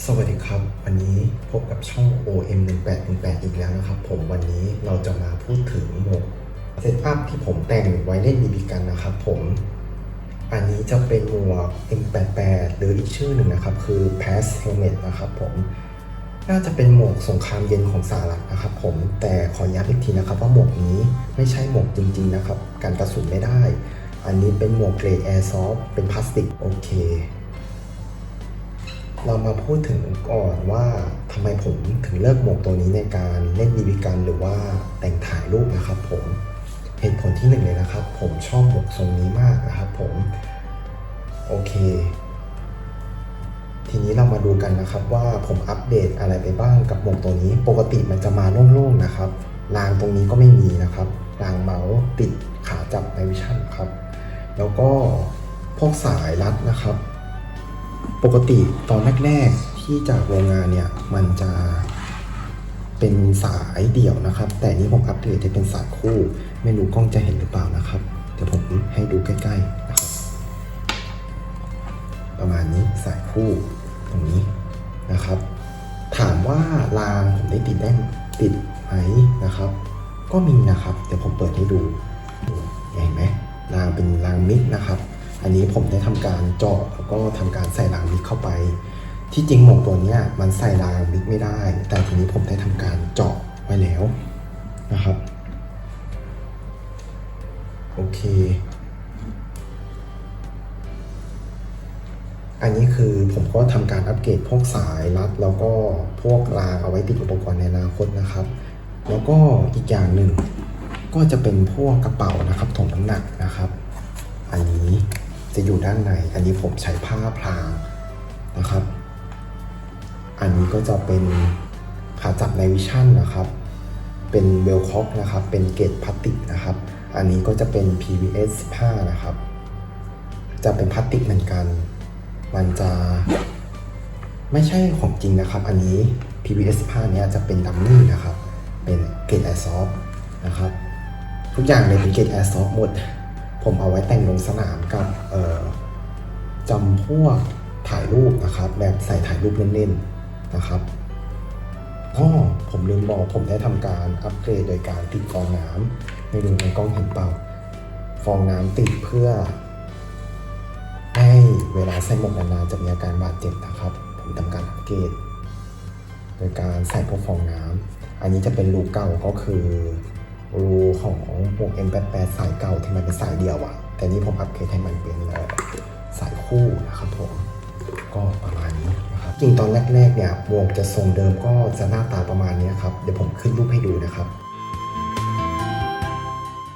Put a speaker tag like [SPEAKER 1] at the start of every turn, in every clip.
[SPEAKER 1] สวัสดีครับ วันนี้พบกับช่อง OM 1 8 1 8อีกแล้วนะครับ ผมวันนี้เราจะมาพูดถึงหมวกเซตอัพที่ผมแต่งไว้เล่นบีบีกันนะครับผม อันนี้จะเป็นหมวก M88 หรืออีกชื่อหนึ่งนะครับ คือ Pass Helmet นะครับผมน่าจะเป็นหมวกสงครามเย็นของสหรัฐนะครับผมแต่ขอย้ำอีกทีนะครับว่าหมวกนี้ไม่ใช่หมวกจริง ๆ นะครับ การกระสุนไม่ได้ อันนี้เป็นหมวกเกรด Air Soft เป็นพลาสติกโอเค เรามาพูดถึงก่อนว่าทำไมผมถึงเลือกหมวกตัวนี้ในการเล่นบีบีกันหรือว่าแต่งถ่ายรูปนะครับผมเหตุผลที่หนึ่งเลยนะครับ ผมชอบหมวกทรงนี้มากนะครับผมโอเค ทีนี้เรามาดูกันนะครับว่าผมอัปเดตอะไรไปบ้างกับหมวกตัวนี้ ปกติมันจะมาโล่งๆนะครับรางตรงนี้ก็ไม่มีนะครับรางเมาส์ติดขาจับในวิชั่นครับ แล้วก็พวกสายรัดนะครับ ปกติตอนแรกๆที่จากโรงงานเนี่ยมันจะเป็นสายเดี่ยวนะครับ แต่นี้ผมอัปเดตให้เป็นสายคู่ ไม่รู้กล้องจะเห็นหรือเปล่านะครับ เดี๋ยวผมให้ดูใกล้ๆนะครับ ประมาณนี้สายคู่ตรงนี้นะครับ ถามว่ารางผมได้ติดได้ติดไหมนะครับ ก็มีนะครับ เดี๋ยวผมเปิดให้ดูเห็นไหมรางเป็นรางมิกนะครับ อันนี้ผมได้ทำการเจาะแล้วก็ทำการใส่รางมิกเข้าไป ที่จริงหมวกตัวนี้มันใส่รางมิกไม่ได้ แต่ทีนี้ผมได้ทำการเจาะไว้แล้วนะครับโอเค อันนี้คือผมก็ทำการอัปเกรดพวกสายรัดแล้วก็พวกรางเอาไว้ติดอุปกรณ์ในอนาคตนะครับ แล้วก็อีกอย่างหนึ่งก็จะเป็นพวกกระเป๋านะครับถ่วงน้ำหนักนะครับ อันนี้ จะอยู่ด้านใน อันนี้ผมใช้ผ้าพรางนะครับ อันนี้ก็จะเป็นขาจับในวิชั่นนะครับ เป็นเวลคอกนะครับ เป็นเกรดพลาสติกนะครับ อันนี้ก็จะเป็น PVS 15นะครับ จะเป็นพลาสติกเหมือนกัน มันจะไม่ใช่ของจริงนะครับ อันนี้ PVS 15เนี้ยจะเป็นดัมมี่นะครับ เป็นเกรดแอร์ซอฟนะครับ ทุกอย่างเลยเป็นเกรดแอร์ซอฟหมด ผมเอาไว้แต่งลงสนามกับจำพวกถ่ายรูปนะครับ แบบใส่ถ่ายรูปเล่นๆนะครับก็ผมลืมบอกผมได้ทำการอัปเกรดโดยการติดฟองน้ำไม่รู้ในกล้องเห็นเปล่า ฟองน้ำติดเพื่อ ให้เวลาใส่หมวกนานๆจะมีอาการบาดเจ็บนะครับ ผมทำการอัปเกรด โดยการใส่พวกฟองน้ำอันนี้จะเป็นรูเก่าก็คือ รูของหวก M88 สายเก่าที่มันเป็นสายเดียวอะแต่นี้ผมอัปเกรดให้มันเป็นสายคู่นะครับผมก็ประมาณนี้นะครับจริงตอนแรกๆเนี่ยวกจะทรงเดิมก็จะหน้าตาประมาณนี้ครับเดี๋ยวผมขึ้นรูปให้ดูนะครับ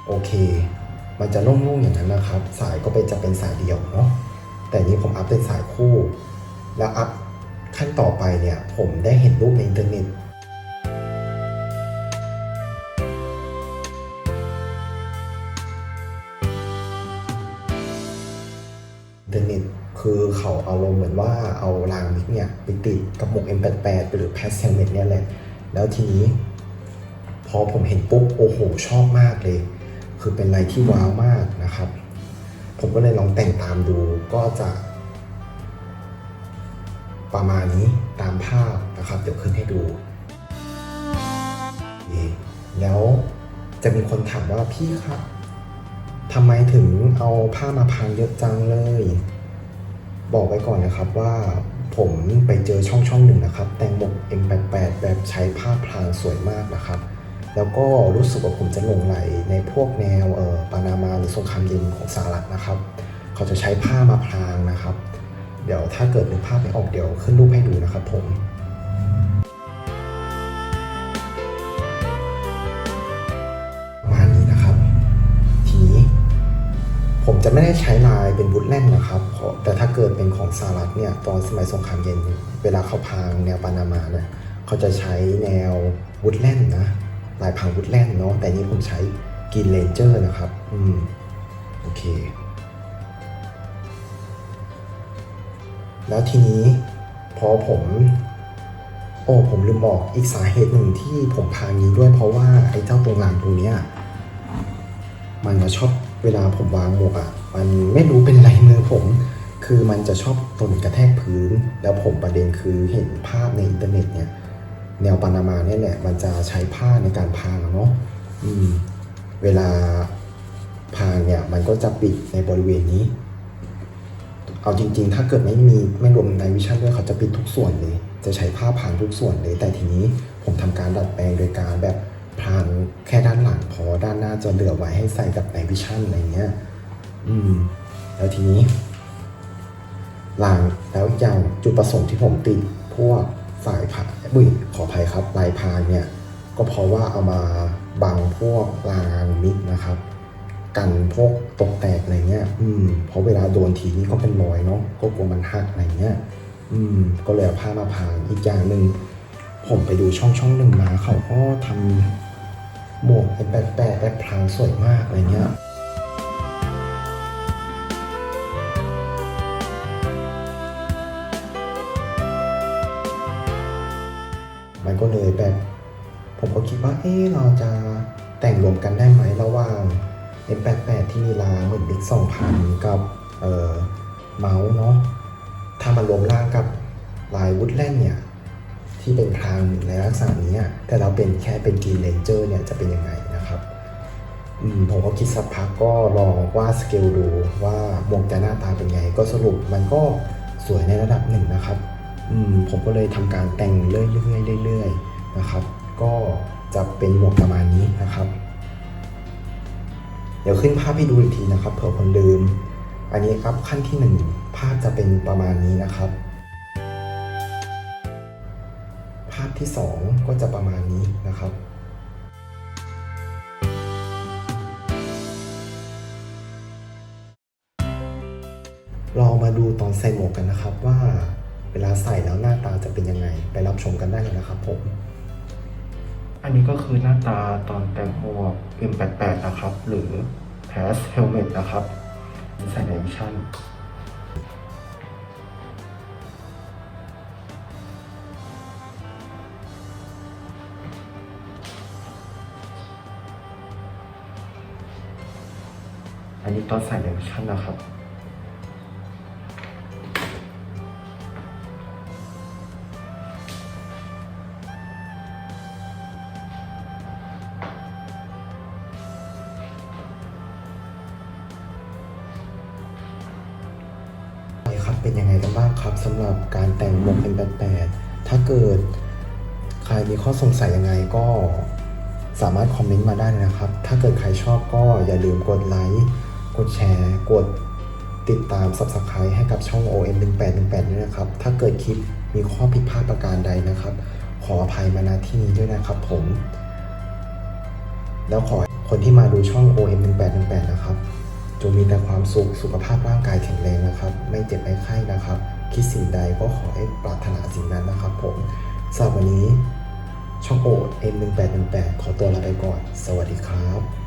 [SPEAKER 1] โอเค มันจะโล่งๆอย่างนั้นนะครับ สายก็เป็นจะเป็นสายเดียวเนาะแต่นี้ผมอัพเป็นสายคู่ แล้วอัพขั้นต่อไปเนี่ยผมได้เห็นรูปในอินเทอร์เน็ต เทอร์เน็ตคือเขาเอาลงเหมือนว่าเอารางมิกเนี่ยไปติดกับหมวก M88 หรือ p a s s e l m e t เนี่ยแหละ แล้วทีนี้ พอผมเห็นปุ๊บ โอ้โห ชอบมากเลย คือเป็นอะไรที่ว้าวมากนะครับ ผมก็เลยลองแต่งตามดูก็จะ ประมาณนี้ตามภาพนะครับ เดี๋ยวขึ้นให้ดูแล้วจะมีคนถามว่าพี่ครับ ทำไมถึงเอาผ้ามาพังเยอะจังเลย บอกไว้ก่อนนะครับว่าผมไปเจอช่องช่องหนึ่งนะครับ แต่งหมก M88 แบบใช้ผ้าพรางสวยมากนะครับ แล้วก็รู้สึกว่าผมจะหลงไหลในพวกแนวเอ่อปานามาหรือสงครามเย็นของสหรัฐนะครับ เขาจะใช้ผ้ามาพรางนะครับ เดี๋ยวถ้าเกิดนึกภาพไม่ออกเดี๋ยวขึ้นรูปให้ดูนะครับผม จะไม่ได้ใช้ลายเป็นวุฒแล่นนะครับ แต่ถ้าเกิดเป็นของสหรัฐเนี่ยตอนสมัยสงครามเย็น เวลาเขาพางแนวปานามาเนี่ยเขาจะใช้แนววุฒแล่นนะลายพางวุฒแล่นเนาะแต่นี่ผมใช้กินเลนเจอร์นะครับ อืมโอเค แล้วทีนี้พอผม โอ้ผมลืมบอกอีกสาเหตุหนึ่งที่ผมพางนี้ด้วยเพราะว่าไอ้เจ้าตรงรางตรงเนี้ยมันจะชอบ เวลาผมวางหมวกอะ่ะมันไม่รู้เป็นไรมือผม คือมันจะชอบตนกระแทกพื้น แล้วผมประเด็นคือเห็นภาพในอินเทอร์เน็ตเนี่ยแนวปานามาเนี่ยแหละมันจะใช้ผ้าในการพางเนาะเวลาพางเนี่ยมันก็จะปิดในบริเวณนี้ เอาจริง ๆ ถ้าเกิดไม่มีไม่รวมในวิชั่นด้วยเขาจะปิดทุกส่วนเลย จะใช้ผ้าพางทุกส่วนเลย แต่ทีนี้ผมทำการดัดแปลงโดยการแบบ พรางแค่ด้านหลังพอด้านหน้าจะเหลือไว้ให้ใส่กับในวิชั่นอะไรเงี้ย อืม แล้วทีนี้ หลังแล้วอย่างจุดประสงค์ที่ผมติดพวกสายผ่าบุยขออภัยครับลายพรางเนี่ย ก็เพราะว่าเอามาบังพวกรางมิดนะครับ กันพวกตกแตกอะไรเงี้ย อืม เพราะเวลาโดนทีนี่ก็เป็นรอยเนาะ ก็กลัวมันหักอะไรเงี้ย อืม ก็เลยเอาผ้ามาพางอีกอย่างหนึ่งผมไปดูช่องช่องหนึ่งมาเขาก็ทำ หมวกเป็นแปะแปะแบบพรางสวยมากอะไรเงี้ยมันก็เลยแบบ ผมก็คิดว่า เอ๊ะเราจะแต่งรวมกันได้ไหมระหว่าง M88 ที่มีราเหมือนบิ๊ก2000 กับเอ่อเมาส์เนาะถ้ามันรวมร่างกับลายวูดแลนเนี่ย ที่เป็นพรางในลักษณะนี้ แต่เราเป็นแค่เป็นกรีนเลนเจอร์เนี่ยจะเป็นยังไงนะครับมผมก็คิดสักพักก็ลองวาดสเกลดูว่ามวกจะหน้าตาเป็นไง ก็สรุปมันก็สวยในระดับหนึ่งนะครับมผมก็เลยทำการแต่งเรื่อยๆเรื่อยๆนะครับ ก็จะเป็นหมวกประมาณนี้นะครับ เดี๋ยวขึ้นภาพให้ดูอีกทีนะครับเผื่อคนลืม อันนี้ครับขั้นที่หนึ่งภาพจะเป็นประมาณนี้นะครับ ที่สองก็จะประมาณนี้นะครับเรามาดูตอนใส่หมวกกันนะครับว่าเวลาใส่แล้วหน้าตาจะเป็นยังไง ไปรับชมกันได้เลยนะครับผม อันนี้ก็คือหน้าตาตอนแต่งหมวก M88 นะครับ หรือ Pass Helmet นะครับใส่ในวิชั่น อันนี้ตอนใส่ในวิชั่นนะครับครับ เป็นยังไงกันบ้างครับสำหรับการแต่งหมวก M88 ถ้าเกิดใครมีข้อสงสัยยังไงก็สามารถคอมเมนต์มาได้นะครับ ถ้าเกิดใครชอบก็อย่าลืมกดไลค์ กดแชร์ กดติดตาม Subscribe ให้กับช่อง OM 1818ด้วยนะครับ ถ้าเกิดคลิปมีข้อผิดพลาดประการใดนะครับ ขออภัยมาณที่นี้ด้วยนะครับผม แล้วขอคนที่มาดูช่อง OM 1818นะครับจงมีแต่ความสุข สุขภาพร่างกายแข็งแรงนะครับ ไม่เจ็บไม่ไข้นะครับ คิดสิ่งใดก็ขอให้ปรารถนาสิ่งนั้นนะครับผมสำหรับวันนี้ช่องโอ M1818 ขอตัวลาไปก่อน สวัสดีครับ